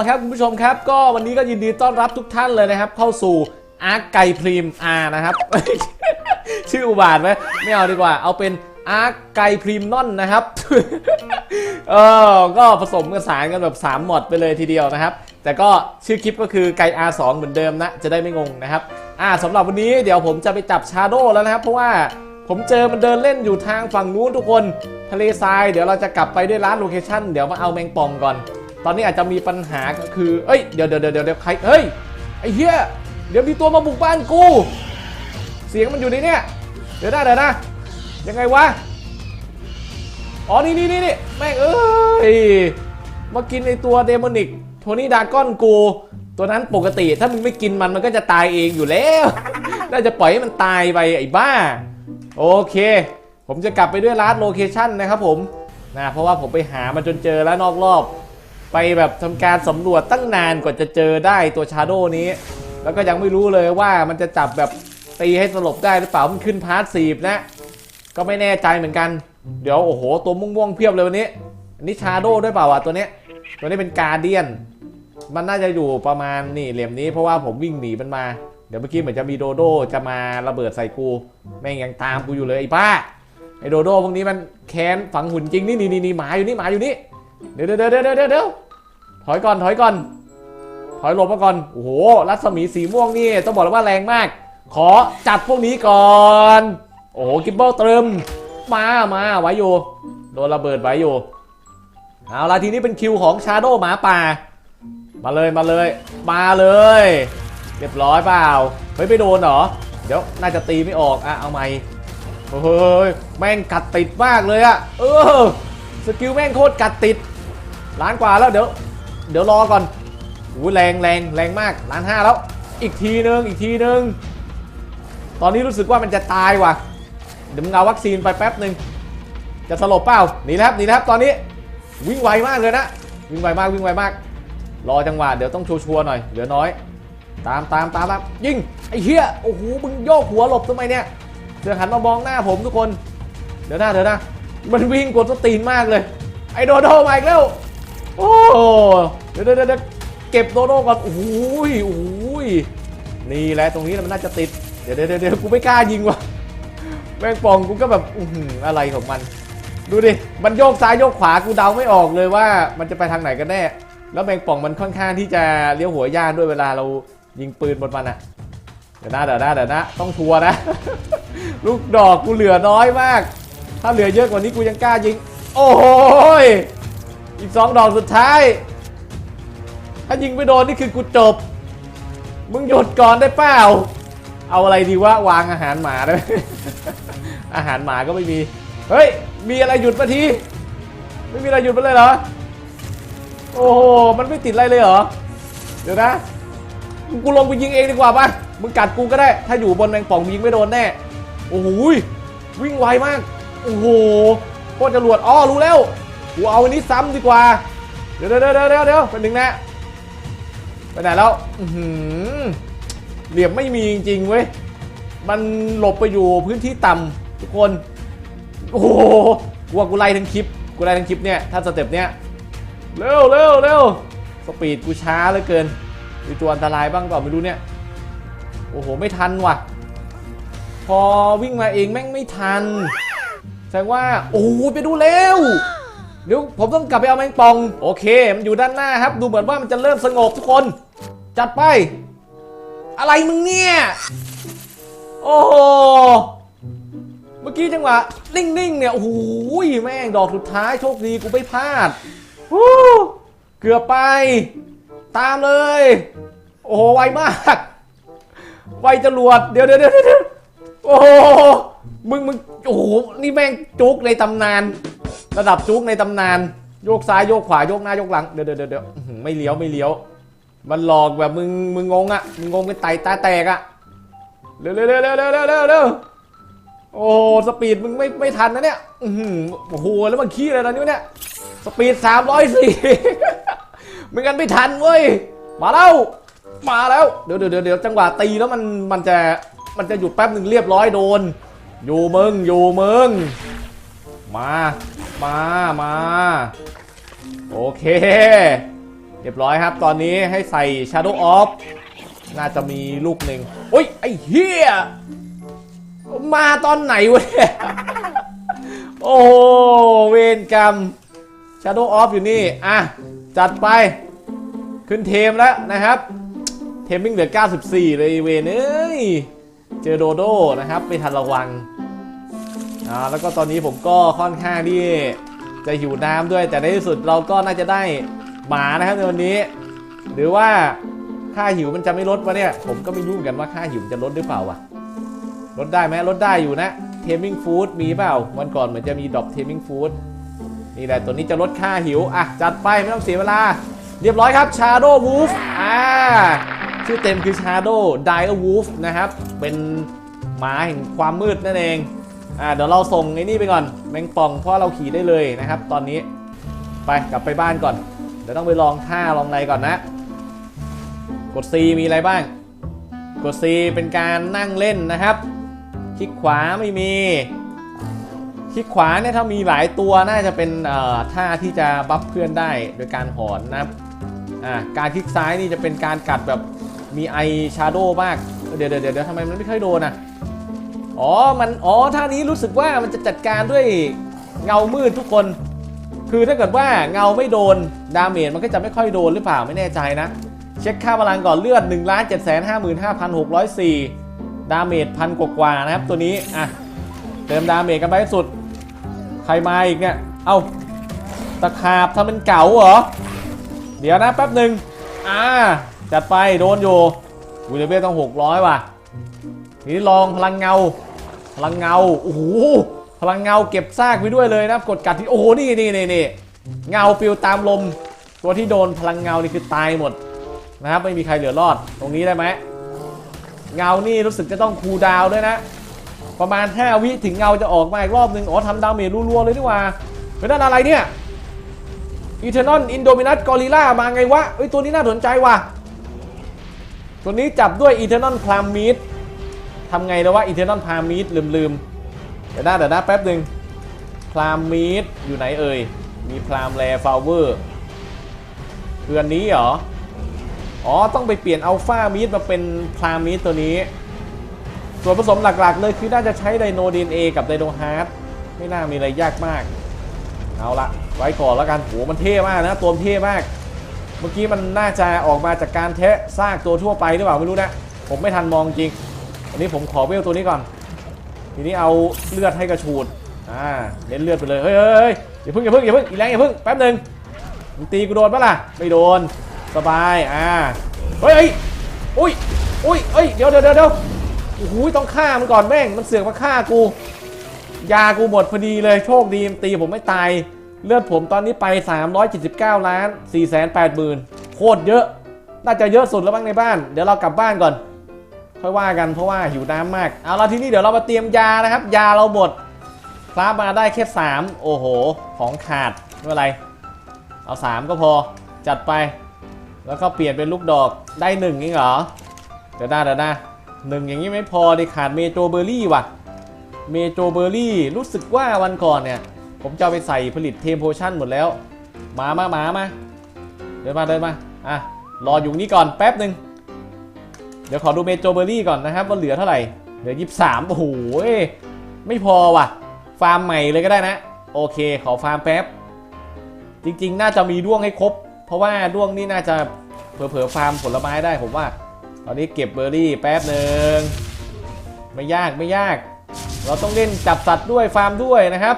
ละครับคุณผู้ชมครับ ก็วันนี้ก็ยินดีต้อนรับทุกท่านเลยนะครับ เข้าสู่อาร์ไก่พรีมอาร์นะครับ ชื่ออุบาทไหมไม่เอาดีกว่า เอาเป็นอาร์ไก่พรีมนอนนะครับ เออก็ผสมกันสารกันแบบ3หมอดไปเลยทีเดียวนะครับ แต่ก็ชื่อคลิปก็คือไก่ R2 เหมือนเดิมนะ จะได้ไม่งงนะครับ อ่าสำหรับวันนี้เดี๋ยวผมจะไปจับชาโดแล้วนะครับ เพราะว่าผมเจอมันเดินเล่นอยู่ทางฝั่งนู้นทุกคน ทะเลทรายเดี๋ยวเราจะกลับไปด้วยร้านโลเคชั่นเดี๋ยวมาเอาแมงป่องก่อน ตอนนี้อาจจะมีปัญหาก็คือ เอ้ย เดี๋ยวเดี๋ยวเดี๋ยวเดี๋ยวใคร เฮ้ย ไอ้เหี้ย เดี๋ยวมีตัวมาบุกบ้านกู เสียงมันอยู่ในเนี้ยเดี๋ยวนะเดี๋ยวนะ ยังไงวะ อ๋อ นี่นี่นี่นี่แม่งเอ้ย มากินไอตัวเดมอนิก โทนี่ดากอนกู ตัวนั้นปกติถ้ามึงไม่กินมันมันก็จะตายเองอยู่แล้ว น่าจะปล่อยให้มันตายไปไอ้บ้า โอเค ผมจะกลับไปด้วยร้านโลเคชั่นนะครับผม นะ เพราะว่าผมไปหามันจนเจอแล้วนอกรอบ ไปแบบทำการสำรวจตั้งนานกว่าจะเจอได้ตัวชาโดนี้ แล้วก็ยังไม่รู้เลยว่ามันจะจับแบบตีให้สลบได้หรือเปล่ามันขึ้นพาร์ทสีบนะ ก็ไม่แน่ใจเหมือนกัน เดี๋ยวโอ้โห ตัวม่วงๆเพียบเลยวันนี้อันนี้ชาโดด้วยเปล่าวะตัวเนี้ยตัวนี้เป็นการเดียน มันน่าจะอยู่ประมาณนี่เหลี่ยมนี้เพราะว่าผมวิ่งหนีมันมา เดี๋ยวเมื่อกี้เหมือนจะมีโดโดจะมาระเบิดใส่กูแม่งยังตามกูอยู่เลยไอ้ป้าไอ้โดโดพวกนี้มันแค้นฝังหุ่นจริงนี่นี่นี่หมาอยู่นี่หมาอยู่นี่ เดี๋ยวเดี๋ยวเดี๋ยวเดี๋ยวเดี๋ยวถอยก่อนถอยก่อน ถอยหลบมาก่อน โอ้โห รัศมีสีม่วงนี่ต้องบอกเลยว่าแรงมาก ขอจัดพวกนี้ก่อน โอ้โห กิบเบิลเติม มามาไว้อยู่ โดนระเบิดไว้อยู่ เอาละทีนี้เป็นคิวของชาโดหมาป่า มาเลยมาเลย มาเลย เรียบร้อยเปล่า เฮ้ยไปโดนเหรอ เดี๋ยวน่าจะตีไม่ออกอะเอาใหม่เฮ้ย แม่งกัดติดมากเลยอะเออ สกิลแม่งโคตรกัดติด ล้านกว่าแล้วเดี๋ยวเดี๋ยวรอก่อนอู้แรงแรงแรงมากล้านห้าแล้ว อีกทีนึงอีกทีนึง ตอนนี้รู้สึกว่ามันจะตายว่ะ เดี๋ยวมึงเอาวัคซีนไปแป๊บหนึ่งจะสลบเปล่าหนีแล้วครับหนีแล้วครับตอนนี้วิ่งไวมากเลยนะ วิ่งไวมากวิ่งไวมาก รอจังหวะเดี๋ยวต้องชัวร์ๆหน่อย เหลือน้อย ตามตามตามตามยิงไอ้เหี้ยโอ้โหมึงโยกหัวหลบทำไมเนี่ยเสือหันมามองหน้าผมทุกคน เดี๋ยวหน้าเดี๋ยวนะมันวิ่งกดสตีนมากเลย ไอ้โดโดมาอีกแล้ว โอ้เดี๋ยวเดี๋ยวเดี๋ยวเก็บโดโดก่อนโอ้ยโอ้ยนี่แหละตรงนี้มันน่าจะติด เดี๋ยวเดี๋ยวเดี๋ยวกูไม่กล้ายิงว่ะแม่งปองกูก็แบบอืออะไรของมัน ดูดิ มันโยกซ้ายโยกขวากูเดาไม่ออกเลยว่า มันจะไปทางไหนกันแน่ แล้วแมงป่องมันค่อนข้างที่จะเลี้ยวหัวย่านด้วยเวลาเรายิงปืนบนมันอะเดี๋ยวนะเดี๋ยวนะเดี๋ยวนะ ต้องชัวร์นะ ลูกดอกกูเหลือน้อยมาก ถ้าเหลือเยอะกว่านี้กูยังกล้ายิง โอ้โหย อีกสองดอกสุดท้าย ถ้ายิงไม่โดนนี่คือกูจบ มึงหยุดก่อนได้เปล่า เอาอะไรดีวะวางอาหารหมาได้ไหมอาหารหมาก็ไม่มี เฮ้ย มีอะไรหยุดมาที ไม่มีอะไรหยุดมาเลยเหรอ โอ้โห มันไม่ติดอะไรเลยเหรอ เดี๋ยวนะ กูลงไปยิงเองดีกว่าป่ะ มึงกัดกูก็ได้ ถ้าอยู่บนแมงป่องยิงไม่โดนแน่ โอ้โหยวิ่งไวมาก โอ้โหโคตรจรวด อ๋อ รู้แล้ว กูเอาอันนี้ซ้ำดีกว่า เดี๋ยวเดี๋ยวเดี๋ยวเดี๋ยวเดี๋ยวเป็นหนึ่งนะไปไหนแล้วเหลี่ยมไม่มีจริงๆเว้ย มันหลบไปอยู่พื้นที่ต่ำทุกคน โอ้โหกูว่ากูไล่ทั้งคลิป กูไล่ทั้งคลิปเนี่ย ถ้าสเต็ปเนี้ยเร็วเร็วเร็วสปีดกูช้าเหลือเกิน มีตัวอันตรายบ้างเปล่าไม่รู้เนี่ย โอ้โห ไม่ทันว่ะ พอวิ่งมาเองแม่งไม่ทัน แสดงว่า โอ้โหไปดูเร็ว ดี๋ยวผมต้องกลับไปเอาแมงปอง โอเค มันอยู่ด้านหน้าครับ ดูเหมือนว่ามันจะเริ่มสงบทุกคน จัดไป อะไรมึงเนี่ย โอ้โห เมื่อกี้จังหวะ นิ่งๆ เนี่ย โอ้โหแม่งดอกสุดท้ายโชคดีกูไม่พลาดเกือบไป ตามเลย โอ้โห ไวมาก ไวจรวด เดี๋ยวเดี๋ยวเดี๋ยวเดี๋ยวโอ้โห มึงมึง โอ้โห นี่แม่งจุกในตำนาน ระดับจุกในตำนาน โยกซ้ายโยกขวาโยกหน้าโยกหลัง เดี๋ยวเดี๋ยวเดี๋ยวไม่เลี้ยวไม่เลี้ยว มันหลอกแบบมึงมึงงงอะ มึงงงเป็นไตตาแตกอะ เร็วเร็วเร็วเร็วเร็วเร็วเร็วโอ้สปีดมึงไม่ไม่ทันนะเนี่ยโอ้โหแล้วมันขี้อะไรตอนนี้เนี่ยสปีดสามร้อยสี่ไม่งั้นไม่ทันเว้ย มาแล้ว มาแล้ว เดี๋ยวเดี๋ยวเดี๋ยวจังหวะตีแล้วมันมันจะมันจะหยุดแป๊บหนึ่งเรียบร้อยโดน อยู่มึงอยู่มึง มา มา มา โอเค เรียบร้อยครับ ตอนนี้ให้ใส่ Shadow Off น่าจะมีลูกหนึ่งโอ้ย ไอ้เฮียมาตอนไหนวะเนี่ย โอ้โเวรกรรม Shadow Off อยู่นี่ อะ จัดไป ขึ้นเทมแล้วนะครับ เทมมิ่งเหลือ 94 เลยเวนเอ้ย เจอโดโดนะครับไม่ทันระวัง อ่าแล้วก็ตอนนี้ผมก็ค่อนข้างที่จะหิวน้ำด้วย แต่ในที่สุดเราก็น่าจะได้หมานะครับในวันนี้ หรือว่าค่าหิวมันจะไม่ลดวะเนี่ย ผมก็ไม่รู้เหมือนกันว่าค่าหิวมันจะลดหรือเปล่าวะลดได้ไหมลดได้อยู่นะเทมิ่งฟู้ดมีเปล่าวันก่อนเหมือนจะมีดรอปเทมิ่งฟู้ดนี่แหละตัวนี้จะลดค่าหิวอะจัดไปไม่ต้องเสียเวลา เรียบร้อยครับ Shadow Wolf อ่าชื่อเต็มคือ Shadow Dire Wolf นะครับ เป็นหมาแห่งความมืดนั่นเอง อ่าเดี๋ยวเราส่งไอ้นี่ไปก่อนแมงป่องเพราะเราขี่ได้เลยนะครับ ตอนนี้ไปกลับไปบ้านก่อน เดี๋ยวต้องไปลองท่าลองอะไรก่อนนะ กด C มีอะไรบ้าง กด C เป็นการนั่งเล่นนะครับ คลิกขวาไม่มี คลิกขวาเนี่ยถ้ามีหลายตัวน่าจะเป็นเอ่อท่าที่จะบัฟเพื่อนได้โดยการหอนนะครับการคลิกซ้ายนี่จะเป็นการกัดแบบมีไอชาโดว์มาก เดี๋ยวเดี๋ยวเดี๋ยวทำไมมันไม่ค่อยโดนอะ อ๋อ มันอ๋อท่านี้รู้สึกว่ามันจะจัดการด้วยเงามืดทุกคน คือถ้าเกิดว่าเงาไม่โดนดาเมจมันก็จะไม่ค่อยโดนหรือเปล่าไม่แน่ใจนะ เช็คค่าพลังก่อนเลือด1 7 5 5 6 0 4 ดาเมจพันกว่าๆนะครับตัวนี้อะเติมดาเมจกันไปสุด ใครมาอีกเนี่ย เอ้าตะขาบทำเป็นเก๋าเหรอ เดี๋ยวนะแป๊บหนึ่งอ่าจัดไปโดนอยู่วิลเลเบต้อง 600 ว่ะทีนี้ลองพลังเงา ลังเงา โอ้โห พลังเงาเก็บซากไว้ด้วยเลยนะ กดกัดที่ โอ้โห นี่นี่นี่นี่เงาปิวตามลม ตัวที่โดนพลังเงานี่คือตายหมดนะครับ ไม่มีใครเหลือรอด ตรงนี้ได้ไหม เงานี่รู้สึกจะต้องคูดาวด้วยนะ ประมาณ 5 วิถึงเงาจะออกมาอีกรอบหนึ่งอ๋อทำดาเมจรัวๆเลยดีกว่าเป็นนั่นอะไรเนี่ยอีเทนอนอินโดมินัสกอริล่ามาไงวะเอ้ยตัวนี้น่าสนใจว่ะ ตัวนี้จับด้วยอีเทนอนพรามมีด ทำไงแล้ววะอีเทอร์นอนพามมีดลืมๆเดี๋ยวนะเดี๋ยวนะแป๊บหนึ่งพรามมีดอยู่ไหนเอ่ย มีพรามแรฟาวเวอร์คืออันนี้เหรอ อ๋อ ต้องไปเปลี่ยนอัลฟามีดมาเป็นพรามมีดตัวนี้ ส่วนผสมหลักๆ เลยคือน่าจะใช้ไดโนดีเอกับไดโนฮาร์ดไม่น่ามีอะไรยากมาก เอาละไว้ก่อนแล้วกันโหมันเท่มากนะ ตัวมันเท่มาก เมื่อกี้มันน่าจะออกมาจากการแทะซากตัวทั่วไปหรือเปล่าไม่รู้นะ ผมไม่ทันมองจริง อันนี้ผมขอเวลตัวนี้ก่อน ทีนี้เอาเลือดให้กระชูด อ่า เน้นเลือดไปเลย เฮ้ยเฮ้ยเฮ้ยอย่าพิ่งอย่าพิ่งอย่าพิ่งอีแรงอย่าพิ่งแป๊บหนึ่งมึงตีกูโดนปะล่ะ ไม่โดน สบาย อ่า เฮ้ยเฮ้ยอุ้ยอุ้ยเอ้ยเดี๋ยวเดี๋ยวเดี๋ยวเดี๋ยวโอ้โหต้องฆ่ามันก่อนแม่ง มันเสือกมาฆ่ากู ยากูหมดพอดีเลย โชคดีมตีผมไม่ตาย เลือดผมตอนนี้ไป 379 ล้าน 4 8 0 0 0 0 โคตรเยอะ น่าจะเยอะสุดแล้วบ้างในบ้าน เดี๋ยวเรากลับบ้านก่อน ค่อยว่ากันเพราะว่าหิวน้ำมาก เอาละทีนี้เดี๋ยวเรามาเตรียมยานะครับ ยาเราหมดคราฟมาได้แค่3โอ้โห ของขาดไม่เป็นไร เอา 3 ก็พอจัดไป แล้วก็เปลี่ยนเป็นลูกดอกได้หนึ่งนี่เหรอ เดี๋ยวนะเดี๋ยวนะหนึ่งอย่างนี้ไม่พอดิขาดเมโจเบอร์รี่ว่ะ เมโจเบอร์รี่รู้สึกว่าวันก่อนเนี่ย ผมจะไปใส่ผลิตเทมโพชั่นหมดแล้ว มามามามาเดินมาเดินมา อะ รออยู่นี่ก่อนแป๊บหนึ่ง เดี๋ยวขอดูเมโจเบอร์รี่ก่อนนะครับว่าเหลือเท่าไหร่ เหลือ 23 โอ้โห ไม่พอว่ะ ฟาร์มใหม่เลยก็ได้นะ โอเค ขอฟาร์มแป๊บ จริง ๆ น่าจะมีด้วงให้ครบ เพราะว่าด้วงนี่น่าจะเผลอๆฟาร์มผลไม้ได้ผมว่า ตอนนี้เก็บเบอร์รี่แป๊บหนึ่งไม่ยากไม่ยาก เราต้องเล่นจับสัตว์ด้วยฟาร์มด้วยนะครับ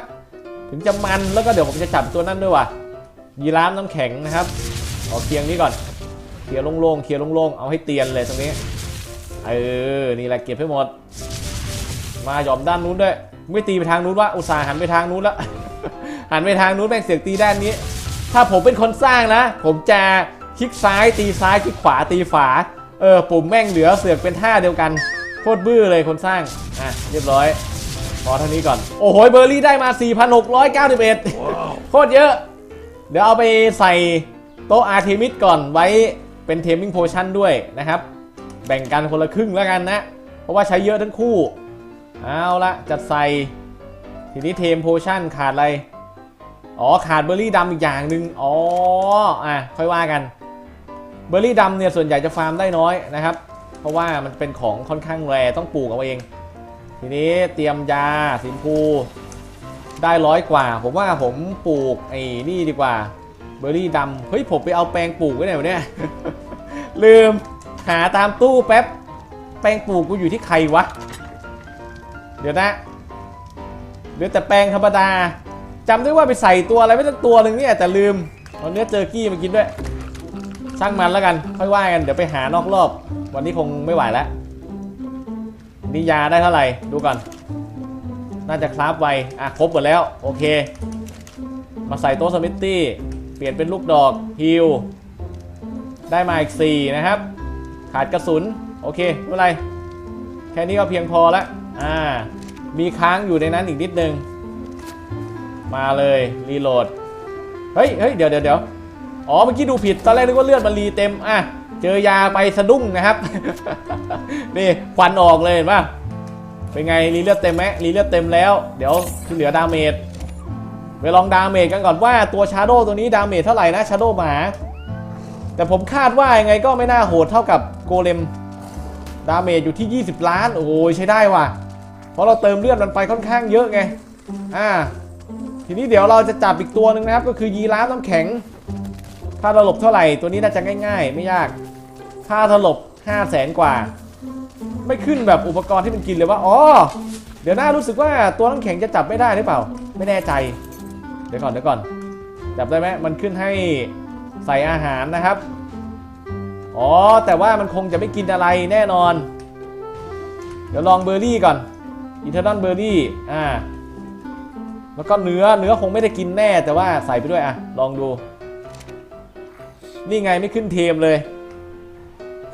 ถึงจะมันแล้วก็เดี๋ยวผมจะจับตัวนั้นด้วยว่ะยีราฟน้ำแข็งนะครับเอาเคลียงนี้ก่อนเคลียร์โล่งๆเคลียร์โล่งๆเอาให้เตียนเลยตรงนี้ เออ นี่แหละเก็บให้หมด มาหย่อมด้านนู้นด้วย ไม่ตีไปทางนู้นวะ อุตส่าห์หันไปทางนู้นละ หันไปทางนู้นแม่งเสียงตีด้านนี้ ถ้าผมเป็นคนสร้างนะ ผมจะคลิกซ้ายตีซ้ายคลิกขวาตีฝา เออปุ่มแม่งเหลือเสือกเป็นท่าเดียวกัน โคตรบื้อเลยคนสร้าง อะ เรียบร้อย พอเท่านี้ก่อน โอ้โห เบอร์รี่ได้มา 4,691 โคตรเยอะ เดี๋ยวเอาไปใส่โต๊ะอาร์เทมิสก่อนไว้เป็นเทมมิ่งโพชั่นด้วยนะครับ แบ่งกันคนละครึ่งแล้วกันนะ เพราะว่าใช้เยอะทั้งคู่ เอาละจัดใส่ ทีนี้เทมโพชั่นขาดอะไร อ๋อขาดเบอร์รี่ดำอีกอย่างหนึ่งอ๋อ อะค่อยว่ากัน เบอร์รี่ดำเนี่ยส่วนใหญ่จะฟาร์มได้น้อยนะครับ เพราะว่ามันเป็นของค่อนข้างแรต้องปลูกเอาเอง ทีนี้เตรียมยาสีชมพูได้ร้อยกว่า ผมว่าผมปลูกไอ้นี่ดีกว่า เบอร์รี่ดำเฮ้ยผมไปเอาแปลงปลูกไว้ไหนวะเนี่ยลืม หาตามตู้แป๊บ แปลงปูกูอยู่ที่ใครวะ เดี๋ยวนะเหลือแต่แปลงธรรมดาจำได้ว่าไปใส่ตัวอะไรไม่ต้องตัวหนึ่งเนี่ยแต่ลืมเอาเนื้อเจอกี้มากินด้วย ช่างมันแล้วกันค่อยว่ากันเดี๋ยวไปหานอกรอบ วันนี้คงไม่ไหวแล้วนี่ยาได้เท่าไหร่ดูก่อน น่าจะคราฟไวอะครบหมดแล้ว โอเค มาใส่โต๊ะสมิธตี้ เปลี่ยนเป็นลูกดอกฮิลได้มาอีก 4 นะครับ ขาดกระสุน โอเคไม่เป็นไร แค่นี้ก็เพียงพอแล้วอ่า มีค้างอยู่ในนั้นอีกนิดนึง มาเลย รีโหลด เฮ้ยเฮ้ยเดี๋ยวเดี๋ยวเดี๋ยวอ๋อ เมื่อกี้ดูผิด ตอนแรกนึกว่าเลือดมันรีเต็ม อะ เจอยาไปสะดุ้งนะครับ นี่ควันออกเลยเห็นป่ะ เป็นไง รีเลือดเต็มไหมรีเลือดเต็มแล้ว เดี๋ยวที่เหลือดาเมจไปลองดาเมจกันก่อนว่าตัวชาโดตัวนี้ดาเมจเท่าไหร่นะชาโดหมา แต่ผมคาดว่ายังไงก็ไม่น่าโหดเท่ากับโกเลมดาเมจอยู่ที่ 20 ล้าน โอ้ยใช้ได้ว่ะ เพราะเราเติมเลือดมันไปค่อนข้างเยอะไง อ่า ทีนี้เดี๋ยวเราจะจับอีกตัวหนึ่งนะครับ ก็คือยีราฟน้ำแข็งค่าถลบเท่าไหร่ตัวนี้น่าจะง่ายๆ ไม่ยากค่าถลบ5 0 0แสนกว่า ไม่ขึ้นแบบอุปกรณ์ที่มันกินเลยว่า อ๋อ เดี๋ยวน่ารู้สึกว่าตัวน้ำแข็งจะจับไม่ได้หรือเปล่า ไม่แน่ใจ เดี๋ยวก่อนเดี๋ยวก่อน จับได้ไหมมันขึ้นให้ ใส่อาหารนะครับ อ๋อ แต่ว่ามันคงจะไม่กินอะไรแน่นอน เดี๋ยวลองเบอร์รี่ก่อนอินเทอร์นอนเบอร์รี่อ่าแล้วก็เนื้อเนื้อคงไม่ได้กินแน่แต่ว่าใส่ไปด้วยอะ ลองดู นี่ไงไม่ขึ้นเทมเลย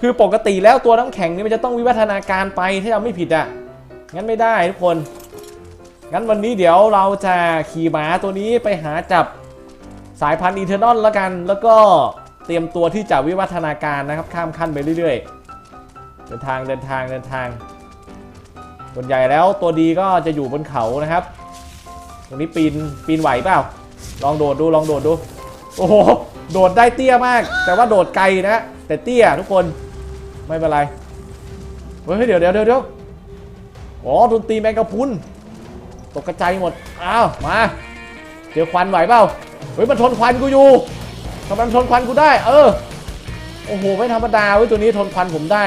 คือปกติแล้วตัวน้ำแข็งนี่มันจะต้องวิวัฒนาการไปถ้าเราไม่ผิดอะ งั้นไม่ได้ทุกคน งั้นวันนี้เดี๋ยวเราจะขี่ม้าตัวนี้ไปหาจับ สายพันธุ์อีเทอร์นอลแล้วกัน แล้วก็เตรียมตัวที่จะวิวัฒนาการนะครับ ข้ามขั้นไปเรื่อยๆ เดินทางเดินทางเดินทางส่วนใหญ่แล้วตัวดีก็จะอยู่บนเขานะครับ ตรงนี้ปีนปีนไหวเปล่า ลองโดดดูลองโดดดู โอ้โห โดดได้เตี้ยมาก แต่ว่าโดดไกลนะ แต่เตี้ยทุกคน ไม่เป็นไร เฮ้ยเดี๋ยวเดี๋ยวเดี๋ยวเดี๋ยวอ๋อโดนตีแมงกะพุน ตกกระจายหมด อ้าว มา เจอควันไหวเปล่า ฮ้ยมันทนควันกูอยู่ทำไมมันทนควันกูได้ เออ โอ้โห ไม่ธรรมดาเว้ยตัวนี้ทนควันผมได้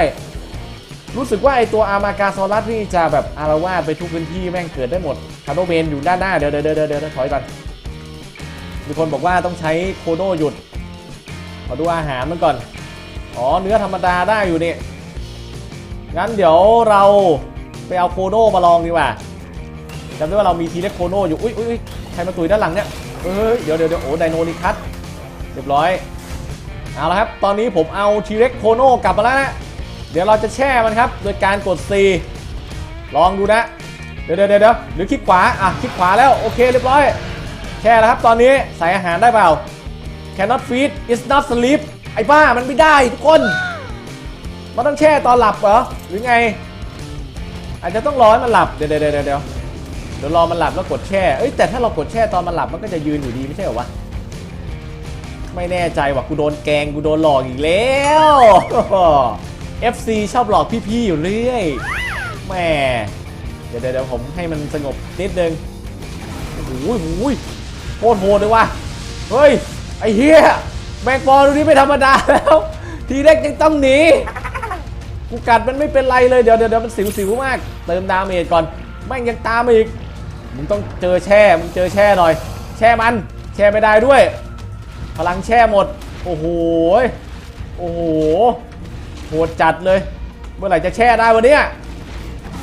รู้สึกว่าไอตัวอามากาซอรัสนี่จะแบบอารวาสไปทุกพื้นที่แม่งเกิดได้หมดคาโนเมนอยู่ด้านหน้า เดี๋ยวเดี๋ยวเดี๋ยวเดี๋ยวถอยก่อน มีคนบอกว่าต้องใช้โคโนหยุด ขอดูอาหารมันก่อน อ๋อ เนื้อธรรมดาได้อยู่นี่ งั้นเดี๋ยวเราไปเอาโคโนมาลองดีกว่าจำได้ว่าเรามีทีเล็กโคโนอยู่ อุ้ยอุ้ยอุ๊ยใครมาตุยด้านหลังเนี่ย เฮ้ยเดี๋ยวเดี๋ยวเดี๋ยวโอ้ไดโนนิคัสเรียบร้อย เอาละครับ ตอนนี้ผมเอาทีเล็กโคโนกลับมาแล้วนะ เดี๋ยวเราจะแช่มันครับ โดยการกด C ลองดูนะ เดี๋ยวเดี๋ยวเดี๋ยวหรือคลิกขวา อะ คลิกขวาแล้ว โอเคเรียบร้อย แช่แล้วครับ ตอนนี้ใส่อาหารได้เปล่า cannot feed is not sleep ไอ้บ้ามันไม่ได้ทุกคน มันต้องแช่ตอนหลับเหรอ หรือไง อาจจะต้องรอให้มันหลับ เดี๋ยวเดี๋ยวเดี๋ยว เดี๋ยวรอมันหลับแล้วกดแช่ เอ้ยแต่ถ้าเรากดแช่ตอนมันหลับมันก็จะยืนอยู่ดีไม่ใช่เหรอวะ ไม่แน่ใจว่ะกูโดนแกงกูโดนหลอกอีกแล้ว FC ชอบหลอกพี่ๆอยู่เรื่อยแหม่เดี๋ยวเดี๋ยวผมให้มันสงบนิดนึงโอ้โหโอ้โหโคตรโหดเลยว่ะ เฮ้ย ไอ้เฮียแมงปอตัวนี้ไม่ธรรมดาแล้ว ทีเล็กยังต้องหนี กูกัดมันไม่เป็นไรเลย เดี๋ยวเดี๋ยวมันสิวสิวมาก เติมดาเมจก่อนแม่งยังตามอีก มึงต้องเจอแช่ มึงเจอแช่หน่อย แช่มัน แช่ไม่ได้ด้วย พลังแช่หมด โอ้โห โอ้โห โหดจัดเลย เมื่อไหร่จะแช่ได้วันนี้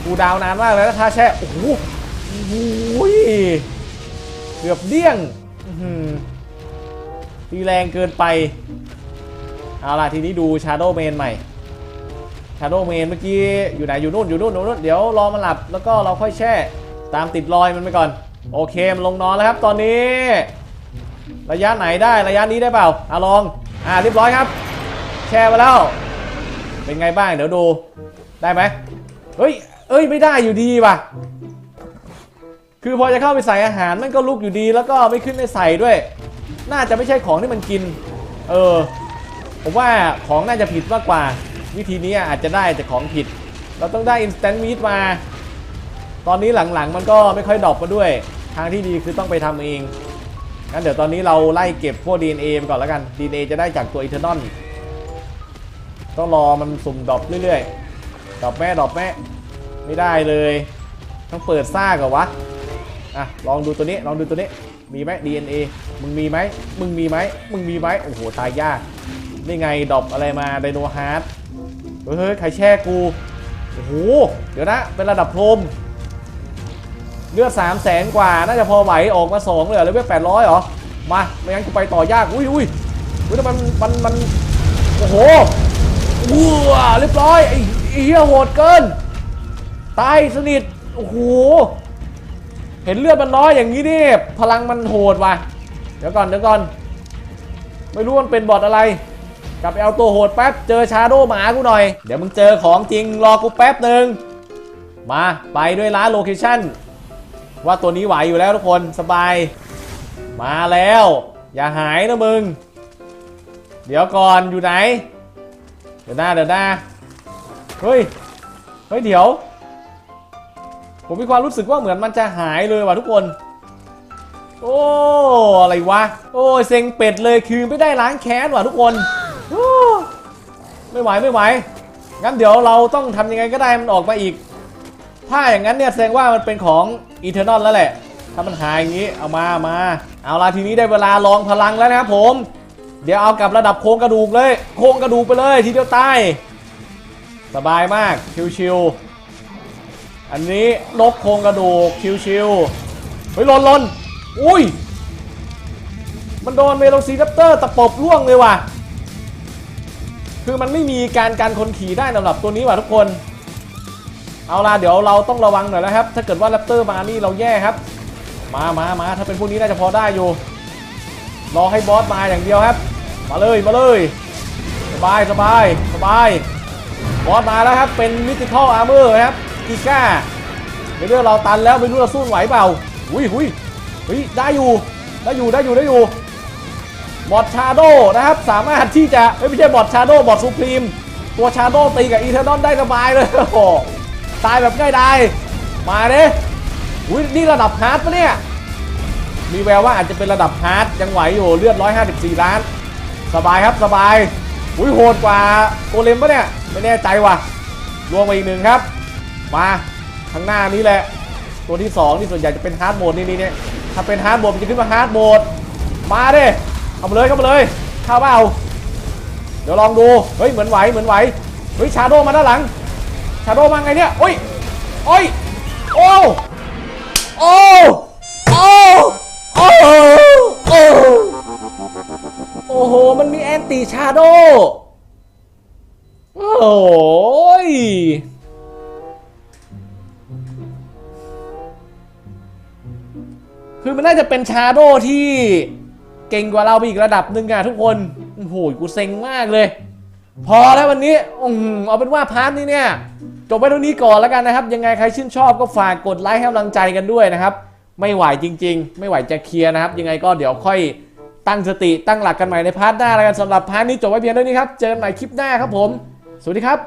กูดาวนานมากเลยนะถ้าแช่ โอ้โหเกือบเดี้ยงตีแรงเกินไป เอาล่ะ ทีนี้ดู Shadow Main ใหม่ Shadow Main เมื่อกี้อยู่ไหนอยู่นู่นอยู่นู่นอยู่นู่นเดี๋ยวรอมันหลับแล้วก็เราค่อยแช่ ตามติดรอยมันไปก่อน โอเคมันลงนอนแล้วครับ ตอนนี้ ระยะไหนได้ระยะนี้ได้เปล่าอะลองอ่าเรียบร้อยครับ แช่มาแล้ว เป็นไงบ้างเดี๋ยวดูได้ไหมเฮ้ยเอ้ยไม่ได้อยู่ดีว่ะ คือพอจะเข้าไปใส่อาหารมันก็ลุกอยู่ดีแล้วก็ไม่ขึ้นไม่ใส่ด้วย น่าจะไม่ใช่ของที่มันกิน เออ ผมว่าของน่าจะผิดมากกว่า วิธีนี้อาจจะได้แต่ของผิด เราต้องได้ instant meat มา ตอนนี้หลังๆ มันก็ไม่ค่อยดรอปมาด้วย ทางที่ดีคือต้องไปทำเอง งั้นเดี๋ยวตอนนี้เราไล่เก็บพวก DNA ไปก่อนแล้วกัน DNA จะได้จากตัว Eternal ต้องรอมันสุ่มดรอปเรื่อยๆ ดรอปแม่ดรอปแม่ ไม่ได้เลย ต้องเปิดซ่าก่อนวะ อะ ลองดูตัวนี้ ลองดูตัวนี้ มีไหม DNA มึงมีไหม มึงมีไหม มึงมีไหม โอ้โห ตายยากนี่ไงดรอปอะไรมาไดโนฮาร์ดเฮ้ย ใครแช่กู โอ้โห เดี๋ยวนะ เป็นระดับพรม เลือด3 0 0แสนกว่า น่าจะพอไหวออกมา2เลยเหรอเลเวล800เหรอ มาไม่งั้นกูไปต่อยาก อุ้ยอุ้ยอุ้ยแต่มันมันมันโอ้โหอู้วเรียบร้อยไอ้เหี้ยโหดเกิน ตายสนิท โอ้โห เห็นเลือดมันน้อยอย่างนี้นี่พลังมันโหดว่ะ เดี๋ยวก่อนเดี๋ยวก่อน ไม่รู้มันเป็นบอทอะไร กลับไปเอาตัวโหดแป๊บ เจอชาโดหมากูหน่อย เดี๋ยวมึงเจอของจริงรอกูแป๊บหนึ่งมาไปด้วยร้านโลเคชั่น ว่าตัวนี้ไหวอยู่แล้วทุกคนสบาย มาแล้ว อย่าหายนะมึง เดี๋ยวก่อนอยู่ไหน เดี๋ยวหน้าเดี๋ยวหน้าเฮ้ย เฮ้ยเดี๋ยว ผมมีความรู้สึกว่าเหมือนมันจะหายเลยว่ะทุกคน โอ้อะไรวะ โอ้เซ็งเป็ดเลยคือไม่ได้ล้างแค้นว่ะทุกคนไม่ไหวไม่ไหว งั้นเดี๋ยวเราต้องทำยังไงก็ได้มันออกมาอีก ถ้าอย่างนั้นเนี่ยแสดงว่ามันเป็นของ อีเทอร์นอลแล้วแหละ ถ้ามันหายอย่างนี้เอามามา เอาละทีนี้ได้เวลาลองพลังแล้วนะครับผม เดี๋ยวเอากับระดับโครงกระดูกเลย โครงกระดูกไปเลยทีเดียวตายสบายมากชิวๆอันนี้นกโครงกระดูกชิวๆเฮ้ยหลนหลนอุ้ย มันโดนเวโรซีรัปเตอร์ตะปบล่วงเลยว่ะ คือมันไม่มีการการคนขี่ได้สำหรับตัวนี้ว่ะทุกคน เอาล่ะเดี๋ยวเราต้องระวังหน่อยแล้วครับ ถ้าเกิดว่าแรปเตอร์มานี่เราแย่ครับ มามามาถ้าเป็นพวกนี้น่าจะพอได้อยู่ รอให้บอสมาอย่างเดียวครับ มาเลยมาเลย สบายสบายสบาย บอสมาแล้วครับ เป็นมิติคอลอาร์เมอร์ครับอีก้าในเรื่องเราตันแล้วไม่รู้เราสู้ไหวเปล่าหุยหุยเฮ้ยได้อยู่ได้อยู่ได้อยู่ได้อยู่บอดชาโดนะครับ สามารถที่จะไม่ใช่บอดชาโดบอดซูพรีมตัวชาโดตีกับอีเทอร์นอนได้สบายเลยโอ้ ตายแบบง่ายดายมาเด้อุ้ยนี่ระดับฮาร์ดปะเนี่ย มีแววว่าอาจจะเป็นระดับฮาร์ดยังไหวอยู่เลือด 154 ล้าน สบายครับสบาย อุ้ยโหดกว่าโกเลมปะเนี่ย ไม่แน่ใจว่ะลวงไปอีกหนึ่งครับ มาข้างหน้านี้แหละ ตัวที่2นี่ส่วนใหญ่จะเป็นฮาร์ดโหมดนี่นี่เนี่ยถ้าเป็นฮาร์ดโหมดมันจะขึ้นมาฮาร์ดโหมดมาเดิเข้ามาเลยเข้ามาเลยเข้าเปล่าเดี๋ยวลองดู เฮ้ยเหมือนไหวเหมือนไหว เฮ้ยชาโดมาด้านหลังาโดมาไงเนี่ยโอ้ยโอ้ยโอ้โอ้โอ้โอ้โอ้โอ้โห มันมีแอนตี้ชาโดโอ้ยคือมันน่าจะเป็นชาโดที่เก่งกว่าเราไปอีกระดับหนึ่งอะทุกคน โอ้โห กูเซ็งมากเลย พอแล้ววันนี้อืมเอาเป็นว่าพาร์ทนี้เนี่ย จบไปเท่านี้ก่อนแล้วกันนะครับ ยังไงใครชื่นชอบก็ฝากกดไลค์ให้กำลังใจกันด้วยนะครับ ไม่ไหวจริง ๆ ไม่ไหวจะเคลียร์นะครับ ยังไงก็เดี๋ยวค่อยตั้งสติตั้งหลักกันใหม่ในพาร์ทหน้าแล้วกันสำหรับพาร์ทนี้จบไว้เพียงเท่านี้ครับ เจอกันใหม่คลิปหน้าครับผม สวัสดีครับ